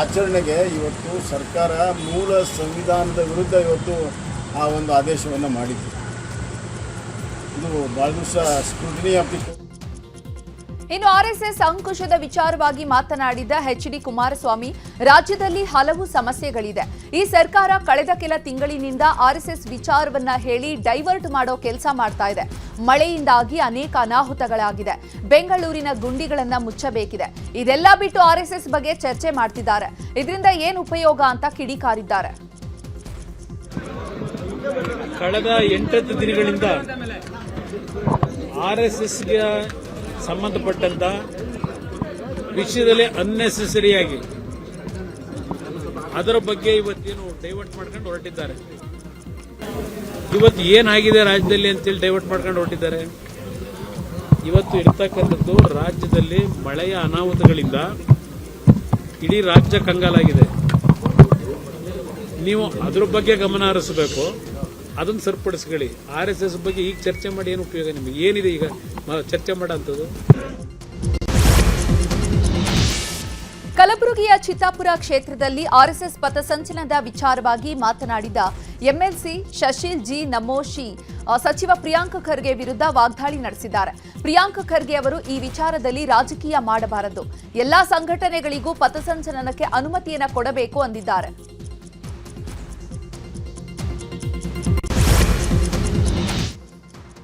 ಆಚರಣೆಗೆ ಇವತ್ತು ಸರ್ಕಾರ ಮೂಲ ಸಂವಿಧಾನದ ವಿರುದ್ಧ ಇವತ್ತು ಆ ಒಂದು ಆದೇಶವನ್ನು ಮಾಡಿದೆ ಇದು ಭಾಳ ದಿವಸ ಸ್ಕ್ರೂಟಿನಿ ದಿ ಇನ್ನು ಆರ್ಎಸ್ಎಸ್ ಅಂಕುಶದ ವಿಚಾರವಾಗಿ ಮಾತನಾಡಿದ ಎಚ್ ಡಿ ಕುಮಾರಸ್ವಾಮಿ, ರಾಜ್ಯದಲ್ಲಿ ಹಲವು ಸಮಸ್ಯೆಗಳಿದೆ. ಈ ಸರ್ಕಾರ ಕಳೆದ ಕೆಲ ತಿಂಗಳಿನಿಂದ ಆರ್ಎಸ್ಎಸ್ ವಿಚಾರವನ್ನ ಹೇಳಿ ಡೈವರ್ಟ್ ಮಾಡೋ ಕೆಲಸ ಮಾಡ್ತಾ ಇದೆ. ಮಳೆಯಿಂದಾಗಿ ಅನೇಕ ಅನಾಹುತಗಳಾಗಿದೆ. ಬೆಂಗಳೂರಿನ ಗುಂಡಿಗಳನ್ನ ಮುಚ್ಚಬೇಕಿದೆ. ಇದೆಲ್ಲ ಬಿಟ್ಟು ಆರ್ಎಸ್ಎಸ್ ಬಗ್ಗೆ ಚರ್ಚೆ ಮಾಡ್ತಿದ್ದಾರೆ. ಇದರಿಂದ ಏನು ಉಪಯೋಗ ಅಂತ ಕಿಡಿಕಾರಿದ್ದಾರೆ. ಕಳೆದ ಎಂಟತ್ತು ದಿನಗಳಿಂದ ಆರ್ ಎಸ್ ಎಸ್ಗೆ ಸಂಬಂಧಪಟ್ಟಂತ ವಿಷಯದಲ್ಲಿ ಅನ್ನೆಸೆಸರಿಯಾಗಿ ಅದರ ಬಗ್ಗೆ ಇವತ್ತೇನು ಡೈವರ್ಟ್ ಮಾಡ್ಕೊಂಡು ಹೊರಟಿದ್ದಾರೆ. ಇವತ್ತು ಏನಾಗಿದೆ ರಾಜ್ಯದಲ್ಲಿ ಅಂತೇಳಿ ಡೈವರ್ಟ್ ಮಾಡ್ಕೊಂಡು ಹೊರಟಿದ್ದಾರೆ. ಇವತ್ತು ಇರ್ತಕ್ಕಂಥದ್ದು ರಾಜ್ಯದಲ್ಲಿ ಮಳೆಯ ಅನಾಹುತಗಳಿಂದ ಇಡೀ ರಾಜ್ಯ ಕಂಗಾಲಾಗಿದೆ. ನೀವು ಅದ್ರ ಬಗ್ಗೆ ಗಮನ ಹರಿಸಬೇಕು. ಅದನ್ನು ಸರಿಪಡಿಸ್ಕೊಳ್ಳಿ. ಆರ್ ಎಸ್ ಎಸ್ ಬಗ್ಗೆ ಈಗ ಚರ್ಚೆ ಮಾಡಿ ಏನು ಉಪಯೋಗ ನಿಮಗೆ? ಏನಿದೆ ಈಗ? ಚರ್ಚೆ ಮಾಡೋಂಥದ್ದು ಕಲಬುರಗಿಯ ಚಿತ್ತಾಪುರ ಕ್ಷೇತ್ರದಲ್ಲಿ ಆರ್ಎಸ್ಎಸ್ ಪಥಸಂಚಲನದ ವಿಚಾರವಾಗಿ ಮಾತನಾಡಿದ ಎಂಎಲ್ಸಿ ಶಶೀಲ್ ಜಿ ನಮೋಶಿ ಸಚಿವ ಪ್ರಿಯಾಂಕ್ ಖರ್ಗೆ ವಿರುದ್ಧ ವಾಗ್ದಾಳಿ ನಡೆಸಿದ್ದಾರೆ. ಪ್ರಿಯಾಂಕ್ ಖರ್ಗೆ ಅವರು ಈ ವಿಚಾರದಲ್ಲಿ ರಾಜಕೀಯ ಮಾಡಬಾರದು. ಎಲ್ಲಾ ಸಂಘಟನೆಗಳಿಗೂ ಪಥಸಂಚಲನಕ್ಕೆ ಅನುಮತಿಯನ್ನು ಕೊಡಬೇಕು ಅಂದಿದ್ದಾರೆ.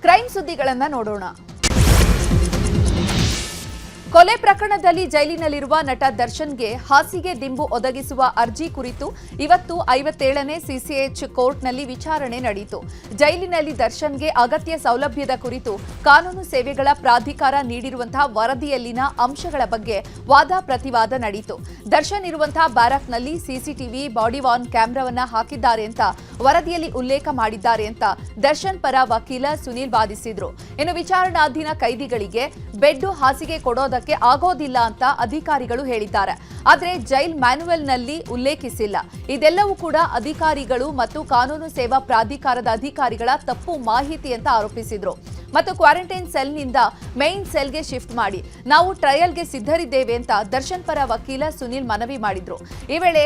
ಕ್ರೈಮ್ ಸುದ್ದಿಗಳನ್ನು ನೋಡೋಣ. ಕೊಲೆ ಪ್ರಕರಣದಲ್ಲಿ ಜೈಲಿನಲ್ಲಿರುವ ನಟ ದರ್ಶನ್ಗೆ ಹಾಸಿಗೆ ದಿಂಬು ಒದಗಿಸುವ ಅರ್ಜಿ ಕುರಿತು ಇವತ್ತು ಐವತ್ತೇಳನೇ ಸಿಸಿಎಚ್ ಕೋರ್ಟ್ನಲ್ಲಿ ವಿಚಾರಣೆ ನಡೆಯಿತು. ಜೈಲಿನಲ್ಲಿ ದರ್ಶನ್ಗೆ ಅಗತ್ಯ ಸೌಲಭ್ಯದ ಕುರಿತು ಕಾನೂನು ಸೇವೆಗಳ ಪ್ರಾಧಿಕಾರ ನೀಡಿರುವಂತಹ ವರದಿಯಲ್ಲಿನ ಅಂಶಗಳ ಬಗ್ಗೆ ವಾದ ಪ್ರತಿವಾದ ನಡೆಯಿತು ದರ್ಶನ್ ಇರುವಂತಹ ಬ್ಯಾರಕ್ನಲ್ಲಿ ಸಿಸಿಟಿವಿ, ಬಾಡಿ ವಾನ್ ಕ್ಯಾಮೆರಾವನ್ನ ಹಾಕಿದ್ದಾರೆ ಅಂತ ವರದಿಯಲ್ಲಿ ಉಲ್ಲೇಖ ಮಾಡಿದ್ದಾರೆ ಅಂತ ದರ್ಶನ್ ಪರ ವಕೀಲ ಸುನೀಲ್ ವಾದಿಸಿದ್ರು. ಇನ್ನು ವಿಚಾರಣಾಧೀನ ಕೈದಿಗಳಿಗೆ ಬೆಡ್ ಹಾಸಿಗೆ ಕೊಡೋದಕ್ಕೆ ಆಗೋದಿಲ್ಲ ಅಂತ ಅಧಿಕಾರಿಗಳು ಹೇಳಿದ್ದಾರೆ. ಆದರೆ ಜೈಲ್ ಮ್ಯಾನುವಲ್ನಲ್ಲಿ ಉಲ್ಲೇಖಿಸಿಲ್ಲ. ಇದೆಲ್ಲವೂ ಕೂಡ ಅಧಿಕಾರಿಗಳು ಮತ್ತು ಕಾನೂನು ಸೇವಾ ಪ್ರಾಧಿಕಾರದ ಅಧಿಕಾರಿಗಳ ತಪ್ಪು ಮಾಹಿತಿ ಅಂತ ಆರೋಪಿಸಿದ್ರು. ಮತ್ತು ಕ್ವಾರಂಟೈನ್ ಸೆಲ್ನಿಂದ ಸೆಲ್ ಸೆಲ್ಗೆ ಶಿಫ್ಟ್ ಮಾಡಿ. ನಾವು ಟ್ರಯಲ್ಗೆ ಸಿದ್ಧರಿದ್ದೇವೆ ಅಂತ ದರ್ಶನ್ ಪರ ವಕೀಲ ಸುನಿಲ್ ಮನವಿ ಮಾಡಿದ್ರು. ಈ ವೇಳೆ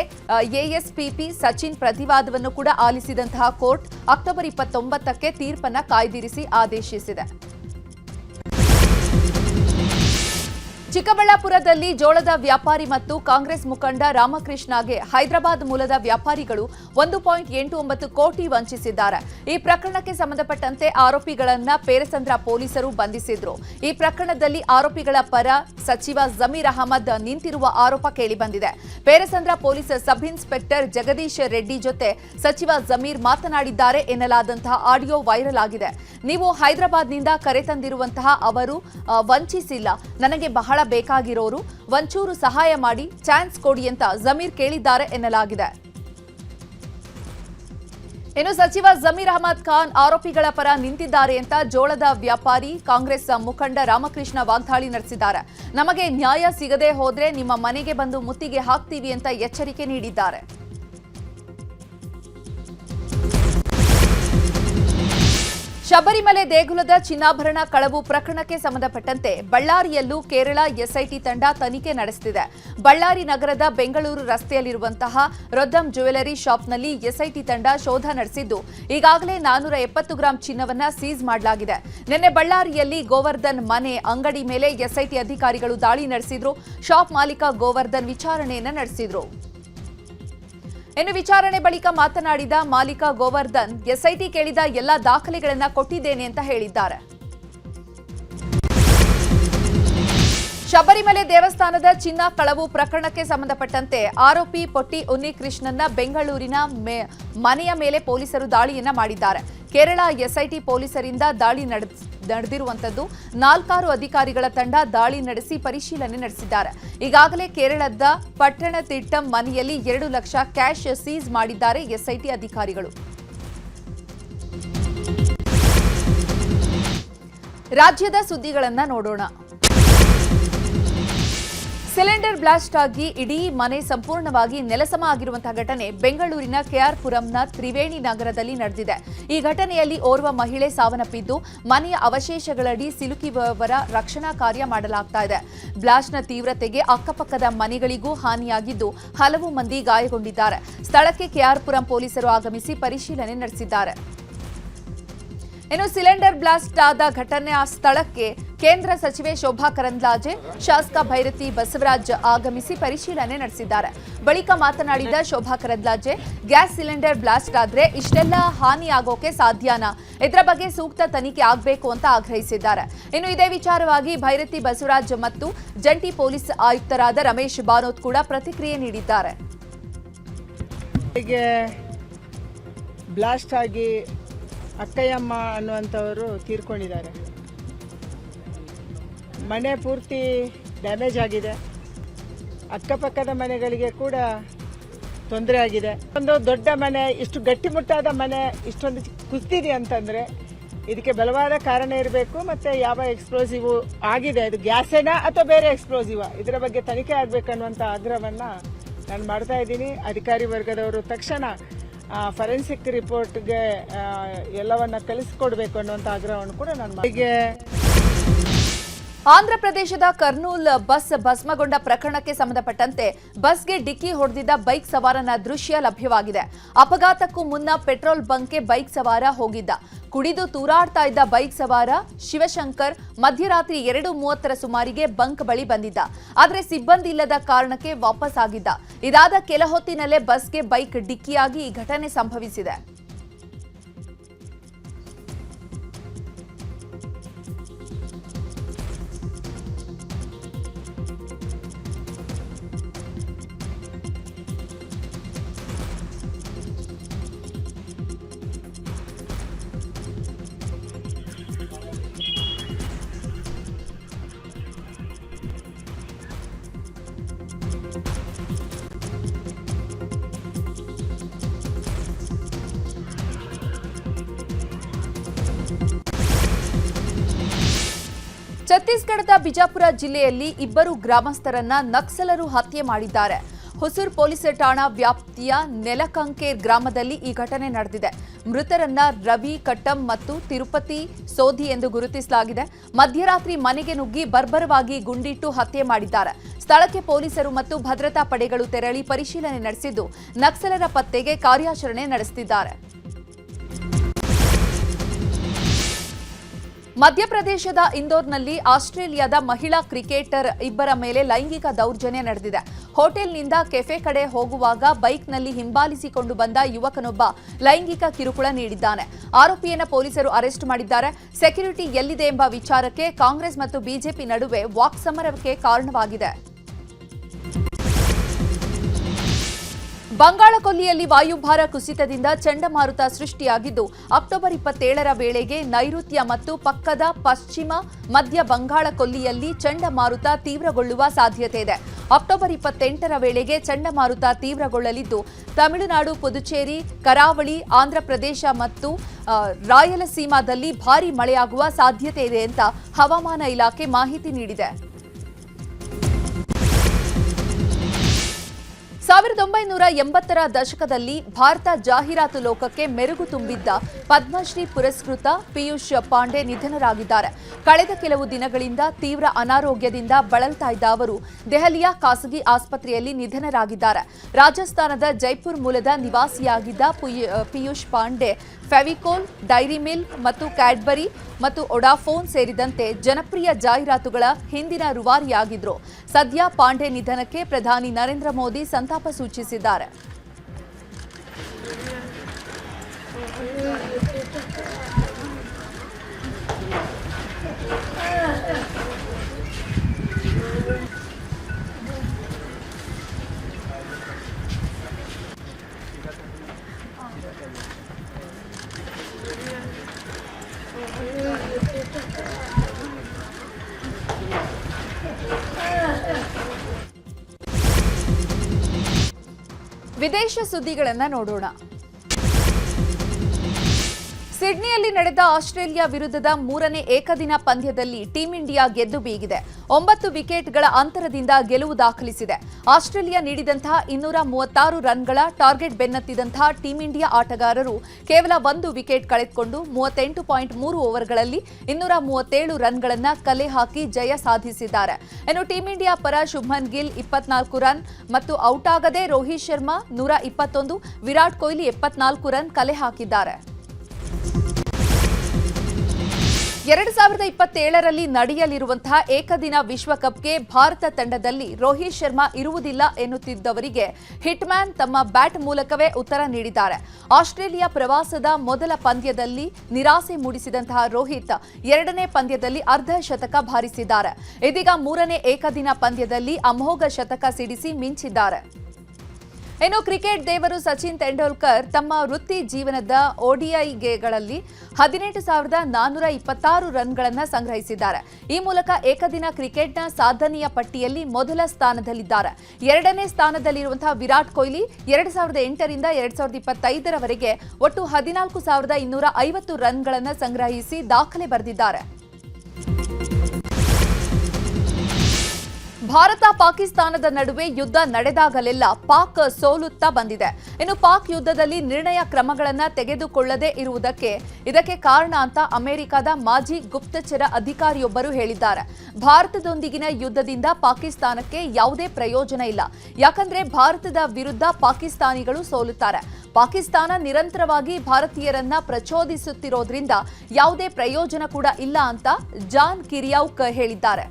ಎಎಸ್ಪಿಪಿ ಸಚಿನ್ ಪ್ರತಿವಾದವನ್ನು ಕೂಡ ಆಲಿಸಿದಂತಹ ಕೋರ್ಟ್ ಅಕ್ಟೋಬರ್ ಇಪ್ಪತ್ತೊಂಬತ್ತಕ್ಕೆ ತೀರ್ಪನ್ನ ಕಾಯ್ದಿರಿಸಿ ಆದೇಶಿಸಿದೆ. ಚಿಕ್ಕಬಳ್ಳಾಪುರದಲ್ಲಿ ಜೋಳದ ವ್ಯಾಪಾರಿ ಮತ್ತು ಕಾಂಗ್ರೆಸ್ ಮುಖಂಡ ರಾಮಕೃಷ್ಣಗೆ ಹೈದರಾಬಾದ್ ಮೂಲದ ವ್ಯಾಪಾರಿಗಳು ಒಂದು ಪಾಯಿಂಟ್ ಎಂಟು ಒಂಬತ್ತು ಕೋಟಿ ವಂಚಿಸಿದ್ದಾರೆ. ಈ ಪ್ರಕರಣಕ್ಕೆ ಸಂಬಂಧಪಟ್ಟಂತೆ ಆರೋಪಿಗಳನ್ನ ಪೇರಸಂದ್ರ ಪೊಲೀಸರು ಬಂಧಿಸಿದ್ರು. ಈ ಪ್ರಕರಣದಲ್ಲಿ ಆರೋಪಿಗಳ ಪರ ಸಚಿವ ಜಮೀರ್ ಅಹಮದ್ ನಿಂತಿರುವ ಆರೋಪ ಕೇಳಿಬಂದಿದೆ. Perasandra police sub inspector Jagadish Reddy ಜೊತೆ ಸಚಿವ ಜಮೀರ್ ಮಾತನಾಡಿದ್ದಾರೆ ಎನ್ನಲಾದಂತಹ ಆಡಿಯೋ ವೈರಲ್ ಆಗಿದೆ. ನೀವು ಹೈದರಾಬಾದ್ನಿಂದ ಕರೆತಂದಿರುವಂತಹ ಅವರು ವಂಚಿಸಿಲ್ಲ. ನನಗೆ ಬಹಳ ಬೇಕಾಗಿರೋರು ಒಂಚೂರು ಸಹಾಯ ಮಾಡಿ ಚಾನ್ಸ್ ಕೊಡಿ ಅಂತ ಜಮೀರ್ ಕೇಳಿದ್ದಾರೆ ಎನ್ನಲಾಗಿದೆ. ಇನ್ನು ಸಚಿವ ಜಮೀರ್ ಅಹಮದ್ ಖಾನ್ ಆರೋಪಿಗಳ ಪರ ನಿಂತಿದ್ದಾರೆ ಅಂತ ಜೋಳದ ವ್ಯಾಪಾರಿ ಕಾಂಗ್ರೆಸ್ ಮುಖಂಡ ರಾಮಕೃಷ್ಣ ವಾಗ್ದಾಳಿ ನಡೆಸಿದ್ದಾರೆ. ನಮಗೆ ನ್ಯಾಯ ಸಿಗದೆ ಹೋದ್ರೆ ನಿಮ್ಮ ಮನೆಗೆ ಬಂದು ಮುತ್ತಿಗೆ ಹಾಕ್ತೀವಿ ಅಂತ ಎಚ್ಚರಿಕೆ ನೀಡಿದ್ದಾರೆ. ಶಬರಿಮಲೆ ದೇಗುಲದ ಚಿನ್ನಾಭರಣ ಕಳವು ಪ್ರಕರಣಕ್ಕೆ ಸಂಬಂಧಪಟ್ಟಂತೆ ಬಳ್ಳಾರಿಯಲ್ಲೂ ಕೇರಳ ಎಸ್ಐಟಿ ತಂಡ ತನಿಖೆ ನಡೆಸುತ್ತಿದೆ ಬಳ್ಳಾರಿ ನಗರದ ಬೆಂಗಳೂರು ರಸ್ತೆಯಲ್ಲಿರುವಂತಹ ರೊದ್ದಂ ಜ್ಯುವೆಲರಿ ಶಾಪ್ನಲ್ಲಿ ಎಸ್ಐಟಿ ತಂಡ ಶೋಧ ನಡೆಸಿದ್ದು, ಈಗಾಗಲೇ ನಾನೂರ ಎಪ್ಪತ್ತು ಗ್ರಾಂ ಚಿನ್ನವನ್ನ ಸೀಸ್ ಮಾಡಲಾಗಿದೆ. ನಿನ್ನೆ ಬಳ್ಳಾರಿಯಲ್ಲಿ ಗೋವರ್ಧನ್ ಮನೆ ಅಂಗಡಿ ಮೇಲೆ ಎಸ್ಐಟಿ ಅಧಿಕಾರಿಗಳು ದಾಳಿ ನಡೆಸಿದ್ರು. ಶಾಪ್ ಮಾಲೀಕ ಗೋವರ್ಧನ್ ವಿಚಾರಣೆಯನ್ನ ನಡೆಸಿದ್ರು. ಇನ್ನು ವಿಚಾರಣೆ ಬಳಿಕ ಮಾತನಾಡಿದ ಮಾಲೀಕ ಗೋವರ್ಧನ್ ಎಸ್ಐಟಿ ಕೇಳಿದ ಎಲ್ಲಾ ದಾಖಲೆಗಳನ್ನು ಕೊಟ್ಟಿದ್ದೇನೆ ಅಂತ ಹೇಳಿದ್ದಾರೆ. ಶಬರಿಮಲೆ ದೇವಸ್ಥಾನದ ಚಿನ್ನ ಕಳವು ಪ್ರಕರಣಕ್ಕೆ ಸಂಬಂಧಪಟ್ಟಂತೆ ಆರೋಪಿ ಪೊಟ್ಟಿ ಉನ್ನಿಕೃಷ್ಣನ್ನ ಬೆಂಗಳೂರಿನ ಮನೆಯ ಮೇಲೆ ಪೊಲೀಸರು ದಾಳಿಯನ್ನ ಮಾಡಿದ್ದಾರೆ. ಕೇರಳ ಎಸ್ಐಟಿ ಪೊಲೀಸರಿಂದ ದಾಳಿ ನಡೆದಿರುವಂತದ್ದು ನಾಲ್ಕಾರು ಅಧಿಕಾರಿಗಳ ತಂಡ ದಾಳಿ ನಡೆಸಿ ಪರಿಶೀಲನೆ ನಡೆಸಿದ್ದಾರೆ. ಈಗಾಗಲೇ ಕೇರಳದ ಪಟ್ಟಣತಿಟ್ಟಂ ಮನೆಯಲ್ಲಿ ಎರಡು ಲಕ್ಷ ಕ್ಯಾಶ್ ಸೀಸ್ ಮಾಡಿದ್ದಾರೆ ಎಸ್ಐಟಿ ಅಧಿಕಾರಿಗಳು. ರಾಜ್ಯದ ಸುದ್ದಿಗಳನ್ನ ನೋಡೋಣ. ಸಿಲಿಂಡರ್ ಬ್ಲಾಸ್ಟ್ ಆಗಿ ಇಡೀ ಮನೆ ಸಂಪೂರ್ಣವಾಗಿ ನೆಲಸಮ ಆಗಿರುವಂತಹ ಘಟನೆ ಬೆಂಗಳೂರಿನ ಕೆಆರ್ಪುರಂನ ತ್ರಿವೇಣಿ ನಗರದಲ್ಲಿ ನಡೆದಿದೆ. ಈ ಘಟನೆಯಲ್ಲಿ ಓರ್ವ ಮಹಿಳೆ ಸಾವನ್ನಪ್ಪಿದ್ದು, ಮನೆಯ ಅವಶೇಷಗಳಡಿ ಸಿಲುಕಿರುವವರ ರಕ್ಷಣಾ ಕಾರ್ಯ ಮಾಡಲಾಗ್ತಾ ಇದೆ. ಬ್ಲಾಸ್ಟ್ನ ತೀವ್ರತೆಗೆ ಅಕ್ಕಪಕ್ಕದ ಮನೆಗಳಿಗೂ ಹಾನಿಯಾಗಿದ್ದು, ಹಲವು ಮಂದಿ ಗಾಯಗೊಂಡಿದ್ದಾರೆ. ಸ್ಥಳಕ್ಕೆ ಕೆಆರ್ಪುರಂ ಪೊಲೀಸರು ಆಗಮಿಸಿ ಪರಿಶೀಲನೆ ನಡೆಸಿದ್ದಾರೆ. ಇನ್ನು ಸಿಲಿಂಡರ್ ಬ್ಲಾಸ್ಟ್ ಆದ ಘಟನೆಯ ಸ್ಥಳಕ್ಕೆ ಕೇಂದ್ರ ಸಚಿವೆ ಶೋಭಾ ಕರಂದ್ಲಾಜೆ, ಶಾಸಕ ಭೈರತಿ ಬಸವರಾಜ್ ಆಗಮಿಸಿ ಪರಿಶೀಲನೆ ನಡೆಸಿದ್ದಾರೆ. ಬಳಿಕ ಮಾತನಾಡಿದ Shobha Karandlaje, gas cylinder blast ಆದ್ರೆ ಇಷ್ಟೆಲ್ಲ ಹಾನಿ ಆಗೋಕೆ ಸಾಧ್ಯನ? ಇದರ ಬಗ್ಗೆ ಸೂಕ್ತ ತನಿಖೆ ಆಗಬೇಕು ಅಂತ ಆಗ್ರಹಿಸಿದ್ದಾರೆ. ಇನ್ನು ಇದೇ ವಿಚಾರವಾಗಿ ಭೈರತಿ ಬಸವರಾಜ್ ಮತ್ತು ಜಂಟಿ ಪೊಲೀಸ್ ಆಯುಕ್ತರಾದ ರಮೇಶ್ ಬಾನೋತ್ ಕೂಡ ಪ್ರತಿಕ್ರಿಯೆ ನೀಡಿದ್ದಾರೆ. ಬ್ಲಾಸ್ಟ್ ಆಗಿ ಅಕ್ಕಯ್ಯಮ್ಮ ಅನ್ನುವಂಥವರು ತೀರ್ಕೊಂಡಿದ್ದಾರೆ. ಮನೆ ಪೂರ್ತಿ ಡ್ಯಾಮೇಜ್ ಆಗಿದೆ. ಅಕ್ಕಪಕ್ಕದ ಮನೆಗಳಿಗೆ ಕೂಡ ತೊಂದರೆ ಆಗಿದೆ. ಒಂದು ದೊಡ್ಡ ಮನೆ, ಇಷ್ಟು ಗಟ್ಟಿಮುಟ್ಟಾದ ಮನೆ, ಇಷ್ಟೊಂದು ಕುಸ್ತಿದೆ ಅಂತಂದರೆ ಇದಕ್ಕೆ ಬಲವಾದ ಕಾರಣ ಇರಬೇಕು, ಮತ್ತು ಯಾವ ಎಕ್ಸ್ಪ್ಲೋಸಿವ್ ಆಗಿದೆ? ಅದು ಗ್ಯಾಸೇನಾ ಅಥವಾ ಬೇರೆ ಎಕ್ಸ್ಪ್ಲೋಸಿವ ಇದರ ಬಗ್ಗೆ ತನಿಖೆ ಆಗಬೇಕನ್ನುವಂಥ ಆಗ್ರಹವನ್ನು ನಾನು ಮಾಡ್ತಾ ಇದ್ದೀನಿ. ಅಧಿಕಾರಿ ವರ್ಗದವರು ತಕ್ಷಣ ಫರೆನ್ಸಿಕ್ ರಿಪೋರ್ಟ್ಗೆ ಎಲ್ಲವನ್ನ ಕಲಿಸ್ಕೊಡ್ಬೇಕು ಅನ್ನುವಂಥ ಆಗ್ರಹವನ್ನು ಕೂಡ ನಾನು ಹೀಗೆ ಆಂಧ್ರಪ್ರದೇಶದ ಕರ್ನೂಲ್ ಬಸ್ ಭಸ್ಮಗೊಂಡ ಪ್ರಕರಣಕ್ಕೆ ಸಂಬಂಧಪಟ್ಟಂತೆ ಬಸ್ಗೆ ಡಿಕ್ಕಿ ಹೊಡೆದಿದ್ದ ಬೈಕ್ ಸವಾರನ ದೃಶ್ಯ ಲಭ್ಯವಾಗಿದೆ. ಅಪಘಾತಕ್ಕೂ ಮುನ್ನ ಪೆಟ್ರೋಲ್ ಬಂಕ್ಗೆ ಬೈಕ್ ಸವಾರ ಹೋಗಿದ್ದ. ಕುಡಿದು ತೂರಾಡ್ತಾ ಇದ್ದ ಬೈಕ್ ಸವಾರ ಶಿವಶಂಕರ್ ಮಧ್ಯರಾತ್ರಿ ಎರಡು ಮೂವತ್ತರ ಸುಮಾರಿಗೆ ಬಂಕ್ ಬಳಿ ಬಂದಿದ್ದ. ಆದರೆ ಸಿಬ್ಬಂದಿ ಇಲ್ಲದ ಕಾರಣಕ್ಕೆ ವಾಪಸ್ ಆಗಿದ್ದ ಇದಾದ ಕೆಲ ಹೊತ್ತಿನಲ್ಲೇ ಬಸ್ಗೆ ಬೈಕ್ ಡಿಕ್ಕಿಯಾಗಿ ಈ ಘಟನೆ ಸಂಭವಿಸಿದೆ. ಛತ್ತೀಸ್ಗಢದ ಬಿಜಾಪುರ ಜಿಲ್ಲೆಯಲ್ಲಿ ಇಬ್ಬರು ಗ್ರಾಮಸ್ಥರನ್ನ ನಕ್ಸಲರು ಹತ್ಯೆ ಮಾಡಿದ್ದಾರೆ. ಹೊಸೂರ್ ಪೊಲೀಸ್ ಠಾಣಾ ವ್ಯಾಪ್ತಿಯ ನೆಲಕಂಕೇರ್ ಗ್ರಾಮದಲ್ಲಿ ಈ ಘಟನೆ ನಡೆದಿದೆ. ಮೃತರನ್ನ ರವಿ, ಕಟ್ಟಂ ಮತ್ತು ತಿರುಪತಿ ಸೋಧಿ ಎಂದು ಗುರುತಿಸಲಾಗಿದೆ. ಮಧ್ಯರಾತ್ರಿ ಮನೆಗೆ ನುಗ್ಗಿ ಬರ್ಬರವಾಗಿ ಗುಂಡಿಟ್ಟು ಹತ್ಯೆ ಮಾಡಿದ್ದಾರೆ. ಸ್ಥಳಕ್ಕೆ ಪೊಲೀಸರು ಮತ್ತು ಭದ್ರತಾ ಪಡೆಗಳು ತೆರಳಿ ಪರಿಶೀಲನೆ ನಡೆಸಿದ್ದು, ನಕ್ಸಲರ ಪತ್ತೆಗೆ ಕಾರ್ಯಾಚರಣೆ ನಡೆಸುತ್ತಿದ್ದಾರೆ. ಮಧ್ಯಪ್ರದೇಶದ ಇಂದೋರ್ನಲ್ಲಿ ಆಸ್ಟ್ರೇಲಿಯಾದ ಮಹಿಳಾ ಕ್ರಿಕೆಟರ್ ಇಬ್ಬರ ಮೇಲೆ ಲೈಂಗಿಕ ದೌರ್ಜನ್ಯ ನಡೆದಿದೆ. ಹೋಟೆಲ್ನಿಂದ ಕೆಫೆ ಕಡೆ ಹೋಗುವಾಗ ಬೈಕ್ನಲ್ಲಿ ಹಿಂಬಾಲಿಸಿಕೊಂಡು ಬಂದ ಯುವಕನೊಬ್ಬ ಲೈಂಗಿಕ ಕಿರುಕುಳ ನೀಡಿದ್ದಾನೆ. ಆರೋಪಿಯನ್ನು ಪೊಲೀಸರು ಅರೆಸ್ಟ್ ಮಾಡಿದ್ದಾರೆ. ಸೆಕ್ಯುರಿಟಿ ಎಲ್ಲಿದೆ ಎಂಬ ವಿಚಾರಕ್ಕೆ ಕಾಂಗ್ರೆಸ್ ಮತ್ತು ಬಿಜೆಪಿ ನಡುವೆ ವಾಕ್ಸಮರಕ್ಕೆ ಕಾರಣವಾಗಿದೆ. ಬಂಗಾಳ ಕೊಲ್ಲಿಯಲ್ಲಿ ವಾಯುಭಾರ ಕುಸಿತದಿಂದ ಚಂಡಮಾರುತ ಸೃಷ್ಟಿಯಾಗಿದ್ದು, ಅಕ್ಟೋಬರ್ ಇಪ್ಪತ್ತೇಳರ ವೇಳೆಗೆ ನೈಋತ್ಯ ಮತ್ತು ಪಕ್ಕದ ಪಶ್ಚಿಮ ಮಧ್ಯ ಬಂಗಾಳಕೊಲ್ಲಿಯಲ್ಲಿ ಚಂಡಮಾರುತ ತೀವ್ರಗೊಳ್ಳುವ ಸಾಧ್ಯತೆ ಇದೆ. ಅಕ್ಟೋಬರ್ ಇಪ್ಪತ್ತೆಂಟರ ವೇಳೆಗೆ ಚಂಡಮಾರುತ ತೀವ್ರಗೊಳ್ಳಲಿದ್ದು, ತಮಿಳುನಾಡು, ಪುದುಚೇರಿ, ಕರಾವಳಿ, ಆಂಧ್ರಪ್ರದೇಶ ಮತ್ತು ರಾಯಲಸೀಮಾದಲ್ಲಿ ಭಾರೀ ಮಳೆಯಾಗುವ ಸಾಧ್ಯತೆ ಇದೆ ಅಂತ ಹವಾಮಾನ ಇಲಾಖೆ ಮಾಹಿತಿ ನೀಡಿದೆ. ಸಾವಿರದ ಒಂಬೈನೂರ ಎಂಬತ್ತರ ದಶಕದಲ್ಲಿ ಭಾರತ ಜಾಹೀರಾತು ಲೋಕಕ್ಕೆ ಮೆರುಗು ತುಂಬಿದ್ದ ಪದ್ಮಶ್ರೀ ಪುರಸ್ಕೃತ ಪಿಯೂಷ್ ಪಾಂಡೆ ನಿಧನರಾಗಿದ್ದಾರೆ. ಕಳೆದ ಕೆಲವು ದಿನಗಳಿಂದ ತೀವ್ರ ಅನಾರೋಗ್ಯದಿಂದ ಬಳಲ್ತಾ ಇದ್ದ ಅವರು ದೆಹಲಿಯ ಖಾಸಗಿ ಆಸ್ಪತ್ರೆಯಲ್ಲಿ ನಿಧನರಾಗಿದ್ದಾರೆ. ರಾಜಸ್ಥಾನದ ಜೈಪುರ್ ಮೂಲದ ನಿವಾಸಿಯಾಗಿದ್ದ ಪುಯ್- ಪಿಯೂಷ್ ಪಾಂಡೆ, ಫೆವಿಕೋಲ್, ಡೈರಿ ಮಿಲ್ಕ್ ಮತ್ತು ಕ್ಯಾಡ್ಬರಿ ಮತ್ತು ಒಡಾಫೋನ್ ಸೇರಿದಂತೆ ಜನಪ್ರಿಯ ಜಾಹೀರಾತುಗಳ ಹಿಂದಿನ ರೂವಾರಿಯಾಗಿದ್ರು. ಸದ್ಯ ಪಾಂಡೆ ನಿಧನಕ್ಕೆ ಪ್ರಧಾನಿ ನರೇಂದ್ರ ಮೋದಿ ಸಂತಾಪ ಸೂಚಿಸಿದ್ದಾರೆ ವಿದೇಶ ಸುದ್ದಿಗಳನ್ನು ನೋಡೋಣ. ಸಿಡ್ನಿಯಲ್ಲಿ ನಡೆದ ಆಸ್ಟ್ರೇಲಿಯಾ ವಿರುದ್ಧದ ಮೂರನೇ ಏಕದಿನ ಪಂದ್ಯದಲ್ಲಿ ಟೀಂ ಇಂಡಿಯಾ ಗೆದ್ದು ಬೀಗಿದೆ. ಒಂಬತ್ತು ವಿಕೆಟ್ಗಳ ಅಂತರದಿಂದ ಗೆಲುವು ದಾಖಲಿಸಿದೆ. ಆಸ್ಟ್ರೇಲಿಯಾ ನೀಡಿದಂತಹ ಇನ್ನೂರ ಮೂವತ್ತಾರು ರನ್ಗಳ ಟಾರ್ಗೆಟ್ ಬೆನ್ನತ್ತಿದಂತಹ ಟೀಂ ಇಂಡಿಯಾ ಆಟಗಾರರು ಕೇವಲ ಒಂದು ವಿಕೆಟ್ ಕಳೆದುಕೊಂಡು ಮೂವತ್ತೆಂಟು ಪಾಯಿಂಟ್ ಮೂರು ಓವರ್ಗಳಲ್ಲಿ ಇನ್ನೂರ ಮೂವತ್ತೇಳು ರನ್ಗಳನ್ನ ಕಲೆ ಹಾಕಿ ಜಯ ಸಾಧಿಸಿದ್ದಾರೆ. ಇನ್ನು ಟೀಂ ಇಂಡಿಯಾ ಪರ ಶುಭ್ಮನ್ ಗಿಲ್ ಇಪ್ಪತ್ನಾಲ್ಕು ರನ್ ಮತ್ತು ಔಟ್ ಆಗದೆ ರೋಹಿತ್ ಶರ್ಮಾ ನೂರ ಇಪ್ಪತ್ತೊಂದು, ವಿರಾಟ್ ಕೊಹ್ಲಿ ಎಪ್ಪತ್ನಾಲ್ಕು ರನ್ ಕಲೆ ಹಾಕಿದ್ದಾರೆ. ಎರಡು ಸಾವಿರದ ಇಪ್ಪತ್ತೇಳರಲ್ಲಿ ನಡೆಯಲಿರುವಂತಹ ಏಕದಿನ ವಿಶ್ವಕಪ್ಗೆ ಭಾರತ ತಂಡದಲ್ಲಿ ರೋಹಿತ್ ಶರ್ಮಾ ಇರುವುದಿಲ್ಲ ಎನ್ನುತ್ತಿದ್ದವರಿಗೆ ಹಿಟ್ಮ್ಯಾನ್ ತಮ್ಮ ಬ್ಯಾಟ್ ಮೂಲಕವೇ ಉತ್ತರ ನೀಡಿದ್ದಾರೆ. ಆಸ್ಟ್ರೇಲಿಯಾ ಪ್ರವಾಸದ ಮೊದಲ ಪಂದ್ಯದಲ್ಲಿ ನಿರಾಸೆ ಮೂಡಿಸಿದಂತಹ ರೋಹಿತ್ ಎರಡನೇ ಪಂದ್ಯದಲ್ಲಿ ಅರ್ಧ ಶತಕ ಬಾರಿಸಿದ್ದಾರೆ. ಇದೀಗ ಮೂರನೇ ಏಕದಿನ ಪಂದ್ಯದಲ್ಲಿ ಅಮೋಘ ಶತಕ ಸಿಡಿಸಿ ಮಿಂಚಿದ್ದಾರೆ. ಇನ್ನು ಕ್ರಿಕೆಟ್ ದೇವರು ಸಚಿನ್ ತೆಂಡೂಲ್ಕರ್ ತಮ್ಮ ವೃತ್ತಿ ಜೀವನದ ಓಡಿಐಗಳಲ್ಲಿ ಹದಿನೆಂಟು ಸಾವಿರದ ನಾನ್ನೂರ ಇಪ್ಪತ್ತಾರು ರನ್ಗಳನ್ನು ಸಂಗ್ರಹಿಸಿದ್ದಾರೆ. ಈ ಮೂಲಕ ಏಕದಿನ ಕ್ರಿಕೆಟ್ನ ಸಾಧನೆಯ ಪಟ್ಟಿಯಲ್ಲಿ ಮೊದಲ ಸ್ಥಾನದಲ್ಲಿದ್ದಾರೆ. ಎರಡನೇ ಸ್ಥಾನದಲ್ಲಿರುವಂತಹ ವಿರಾಟ್ ಕೊಹ್ಲಿ ಎರಡು ಸಾವಿರದ ಎಂಟರಿಂದ ಎರಡು ಸಾವಿರದ ಇಪ್ಪತ್ತೈದರವರೆಗೆ ಒಟ್ಟು ಹದಿನಾಲ್ಕು ಸಾವಿರದ ಇನ್ನೂರ ಐವತ್ತು ರನ್ಗಳನ್ನು ಸಂಗ್ರಹಿಸಿ ದಾಖಲೆ ಬರೆದಿದ್ದಾರೆ. ಭಾರತ ಪಾಕಿಸ್ತಾನದ ನಡುವೆ ಯುದ್ಧ ನಡೆದಾಗಲೆಲ್ಲ ಪಾಕ್ ಸೋಲುತ್ತಾ ಬಂದಿದೆ. ಇನ್ನು ಪಾಕ್ ಯುದ್ಧದಲ್ಲಿ ನಿರ್ಣಯ ಕ್ರಮಗಳನ್ನು ತೆಗೆದುಕೊಳ್ಳದೇ ಇರುವುದಕ್ಕೆ ಇದಕ್ಕೆ ಕಾರಣ ಅಂತ ಅಮೆರಿಕದ ಮಾಜಿ ಗುಪ್ತಚರ ಅಧಿಕಾರಿಯೊಬ್ಬರು ಹೇಳಿದ್ದಾರೆ. ಭಾರತದೊಂದಿಗಿನ ಯುದ್ಧದಿಂದ ಪಾಕಿಸ್ತಾನಕ್ಕೆ ಯಾವುದೇ ಪ್ರಯೋಜನ ಇಲ್ಲ. ಯಾಕಂದ್ರೆ ಭಾರತದ ವಿರುದ್ಧ ಪಾಕಿಸ್ತಾನಿಗಳು ಸೋಲುತ್ತಾರೆ. ಪಾಕಿಸ್ತಾನ ನಿರಂತರವಾಗಿ ಭಾರತೀಯರನ್ನ ಪ್ರಚೋದಿಸುತ್ತಿರೋದ್ರಿಂದ ಯಾವುದೇ ಪ್ರಯೋಜನ ಕೂಡ ಇಲ್ಲ ಅಂತ ಜಾನ್ ಕಿರಿಯೌಕ್ ಹೇಳಿದ್ದಾರೆ.